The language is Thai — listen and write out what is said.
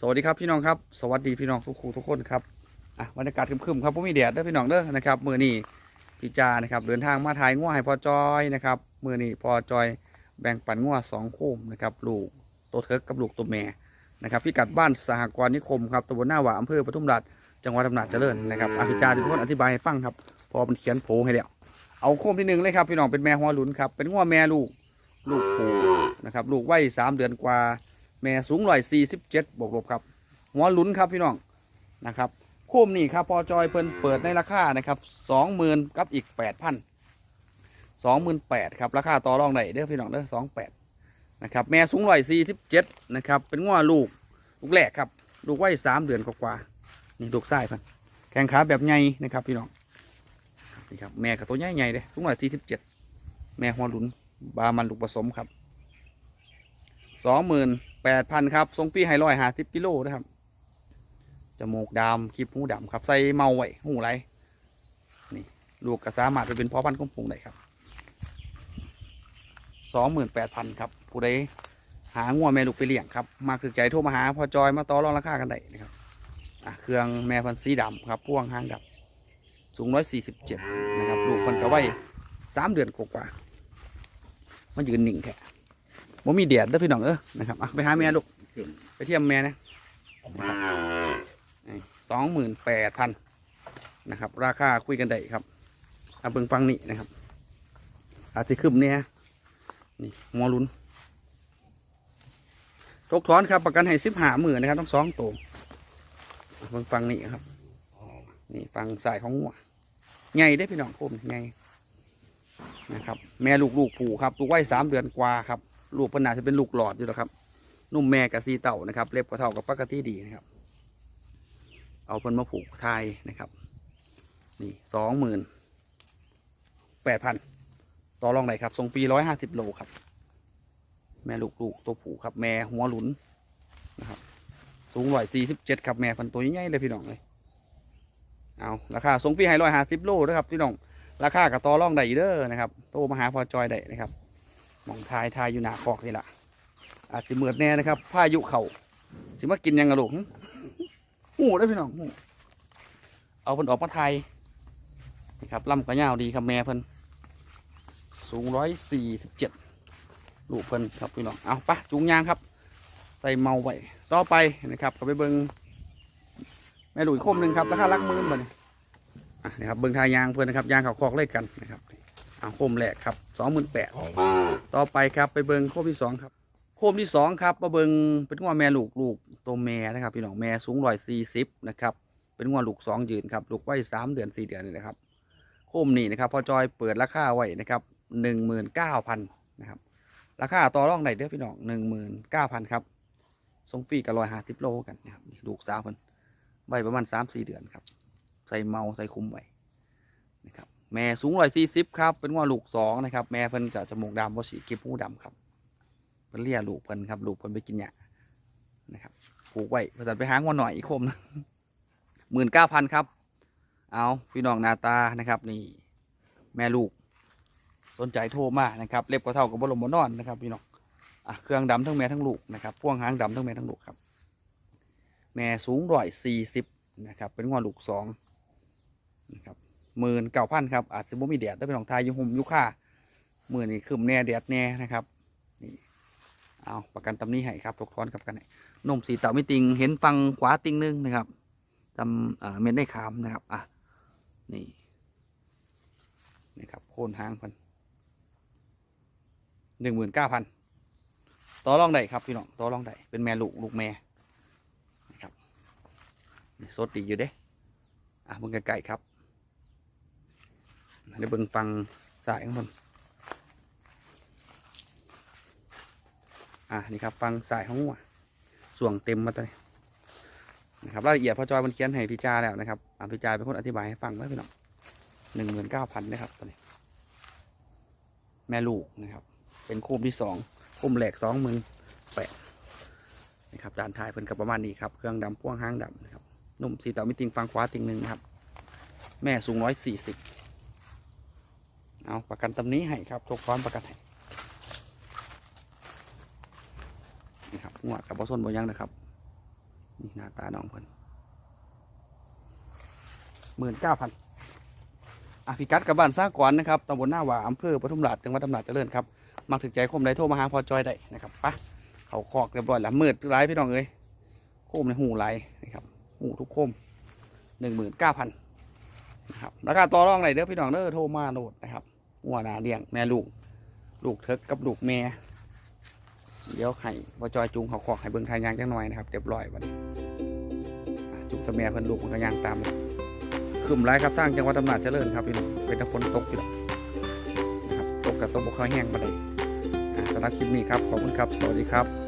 สวัสดีครับพี่น้องครับสวัสดีพี่น้องทุกครูทุกคนครับอะบรรยากาศคึมๆครับผมมีแดดเด้อพี่น้องเด้อนะครับมือนี้พี่จานะครับเดินทางมาถ่ายง่วให้พอจอยนะครับมือนี้พอจอยแบ่งปันง่วสองโคมนะครับลูกตัวเทิกกับลูกตัวแม่นะครับพี่กัดบ้านสหกรณ์นิคมครับตำบลหน้าหวาอำเภอปทุมราชจังหวัดอำนาจเจริญนะครับอะพี่จาทุกคนอธิบายให้ฟังครับ พอมันเขียนโผให้แล้วเอาโคมที่หนึ่งเลยครับพี่น้องเป็นแม่หัวหลุนครับเป็นง่วแม่ลูกลูกผูนะครับลูกวัยสามเดือนกว่า แม่สูงร้อยสี่สิบเจ็ดบวกลบครับ หัวหลุนครับพี่น้องนะครับโคมนี่ครับพอจอยเพิ่นเปิดในราคานะครับสองหมื่นกับอีกแปดพันสองหมื่นแปดครับราคาต่อรองได้เด้อพี่น้องเด้อสองแปดนะครับแม่สูงร้อยสี่สิบเจ็ดนะครับเป็นงัวลูกลูกแรกครับลูกไว้สามเดือนกว่าๆนี่ลูกไส้พันแข้งขาแบบใหญ่นะครับพี่น้องนี่ครับแม่กับตัวใหญ่ๆเลยสูงร้อยสี่สิบเจ็ดแม่หัวหลุนบามันลูกผสมครับสองหมื่น แปดพันครับทรงฟรีไฮร้อยหาสิบกิโลนะครับจมูกดำคลิปหูดำครับ ใส่เมาไว้หูไรนี่ลูกก็สามารถไปเป็นพ่อพันธุ์ของพุงได้ครับสองหมื่นแปดพันครับ ผู้ใดหางัวแม่ลูกไปเลี้ยงครับ มาคือใจโทรมาหาพอจอยมาต่อรองราคากันได้นะครับอะเครื่องแม่พันธุ์สีดำครับพ่วงหางดำสูงร้อยสี่สิบเจ็ดนะครับ ลูกพันกระไว้สามเดือนกว่ามันยืนหนิ่งแค่ บ่มีเดียดเด้อพี่น้องเออนะครับอะไปหาแม่ลูกไปเทียมแม่นะสองหมื่นแปดพันนะครับ ราคาคุยกันได้ครับเอาเบิ่งฟังนี่นะครับ อาจจะขึ้นเนี่ยนี่หัวลุ้นทกถอนครับประกันให้สิบหาหมื่นนะครับต้องสองตัวเอาเบิ่งฟังนี่ครับ นี่ฟังสายของหัวใหญ่ได้อพี่น้องผมใหญ่นะครับ แม่ลูกลูกผูครับลูกไว้สามเดือนกว่าครับ ลูกปัญหาจะเป็นลูกหลอดอยู่แล้วครับ นุ่มแม่กับซีเต่านะครับ เล็บก็เท่ากับปกติดีนะครับ เอาเพิ่นมาผูกไทยนะครับ นี่สองหมื่นแปดพันต่อรองไหนครับทรงฟรีร้อยห้าสิบโลครับ แม่ลูกลูกตัวผูครับ แม่หัวหลุนนะครับ สูงร้อยสี่สิบเจ็ดครับแม่พันตัวใหญ่ๆเลยพี่น้องเลยเอาราคาทรงฟรีให้ร้อยห้าสิบโลนะครับพี่น้องราคากับต่อรองได้เด้อนะครับโตมาหาพอจอยได้นะครับ มองทายทายอยู่หนาคอกนี่แหละอาจจะเมือดแน่นะครับพายุเขาสิมากินยังกระโหลกหูได้พี่น้องหูเอาเพิ่นออกมาไทยนะครับลำกระยาวดีครับแม่เพิ่นสูงร้อยสี่สิบเจ็ดลูกเพิ่นครับพี่น้องเอาปะจูงยางครับใส่เมาไว้ต่อไปนะครับก็ไปเบิงแม่ลูกอีกคมหนึ่งครับราคาลักมื่นบาทอะนะครับเบิงทายยางเพิ่นนะครับยางเขาคอกเลยกันนะครับ อาคมแรกครับสองหมื่นแปดต่อไปครับไปเบิงโคมที่สองครับ โคมที่สองครับมาเบิงเป็นงัวแม่ลูกลูกตัวแม่นะครับพี่น้องแม่สูงร้อยสี่สิบนะครับเป็นงัวลูกสองยืนครับลูกไว้สามเดือนสี่เดือนนี่นะครับ โคมนี่นะครับพอจอยเปิดราคาไว้นะครับหนึ่งหมื่นเก้าพันนะครับราคาต่อรองไหนเด้อพี่น้องหนึ่งหมื่นเก้าพันครับทรงฟรีกับรอยหาทิปโลกันนะครับนี่ลูกสาวเพิ่นไว้ประมาณสามสี่เดือนครับ ใส่เมาใส่คุ้มไว้นะครับ แม่สูงร้อยสี่สิบครับ เป็นงัวลูกสองนะครับ แม่เพิ่นจะจมูกดำบ่สีกิบหูดำครับเพิ่นเลี้ยลูกเพิ่นครับลูกเพิ่นไปกินหญ้านะครับผูกไว้เพิ่นไปหางวันหน่อยอีกคมหมื่นเก้าพันครับ เอาพี่น้องนาตานะครับนี่แม่ลูก สนใจโทรมานะครับเล็บก็เท่ากับบรมบนอนนะครับพี่น้องอะเครื่องดำทั้งแม่ทั้งลูกนะครับพ่วงหางดำทั้งแม่ทั้งลูกครับ แม่สูงร้อยสี่สิบนะครับ เป็นงอลูกสองนะครับ หมื่นเก้าพันครับอาจจะบ่มีแดดได้เป็นของไทยยุห่มยุค่าหมื่นนี่คืมแน่แดดแน่นะครับนี่เอาประกันตำนี้ให้ครับทกทอนกับกันให้นมสีเต่าไม่ติงเห็นฟังขวาติงหนึงนะครับตำอ่าเม็ดได้ขามนะครับอะนี่นี่ครับโค่นหางพันหนึ่งหมื่นเก้าพันต่อรองได้ครับพี่น้องต่อรองได้เป็นแม่ลูกลูกแม่นะครับนี่สดดีอยู่เด้อะเบิ่งไก่ครับ เดี๋ยวเบิ่งฟังสายข้างบนอะนี่ครับฟังสายของหัวส่วงเต็มมาตัวนี้นะครับรายละเอียดพอจอยมันเขียนให้พี่จาแล้วนะครับอะพี่จาเป็นคนอธิบายให้ฟังไว้พี่น้องหนึ่งหมื่นเก้าพันนะครับตัวนี้ แม่ลูกนะครับ เป็นโคมที่สองโคมแหลกสองหมื่นแปดนะครับด้านท้ายเพิ่นกับประมาณนี้ครับเครื่องดำพ่วงห้างดำนะครับนุ่มสีเต่าไม่ติงฟังขวาติงหนึ่งนะครับ แม่สูงร้อยสี่สิบ เอาประกันตำนี้ให้ครับทกฟ้อนประกันให้นี่ครับหัวกับบอส้นบอยังนะครับ นี่หน้าตาน้องเพิ่นหมื่นเก้าพันอะพิกัดกับบ้านซากรนนะครับตำบลหน้าหวาอำเภอปทุมราชจังหวัดอำนาจเจริญครับมาถึงใจคมได้โทรมาหาพอจอยได้นะครับปะเขาคอกเรียบร้อยแล้วมืดร้ายพี่น้องเอ้ยโคมในหูไหลนะครับหูทุกโคมหนึ่งหมื่นเก้าพัน นะครับราคาต่อรองไหนเด้อพี่น้องเด้อโทรมาโหลดนะครับหัวหนาเลี้ยงแม่ลูก ลูกเทิกกับลูกแม่เดี๋ยวให้พอจอยจูงเขาขอกให้เบิ่งทางยางจังหน่อยนะครับเรียบร้อยวันนี้จูงแตะแม่เพิ่นลูกมันก็ยางตามขึ้นไรครับทางจังหวัดอำนาจเจริญครับพี่น้องเป็นต่ฝนตกอยู่นะครับตกกับตกบกค่อยแห้งมาเลยสำหรับคลิปนี้ครับขอบคุณครับ สวัสดีครับ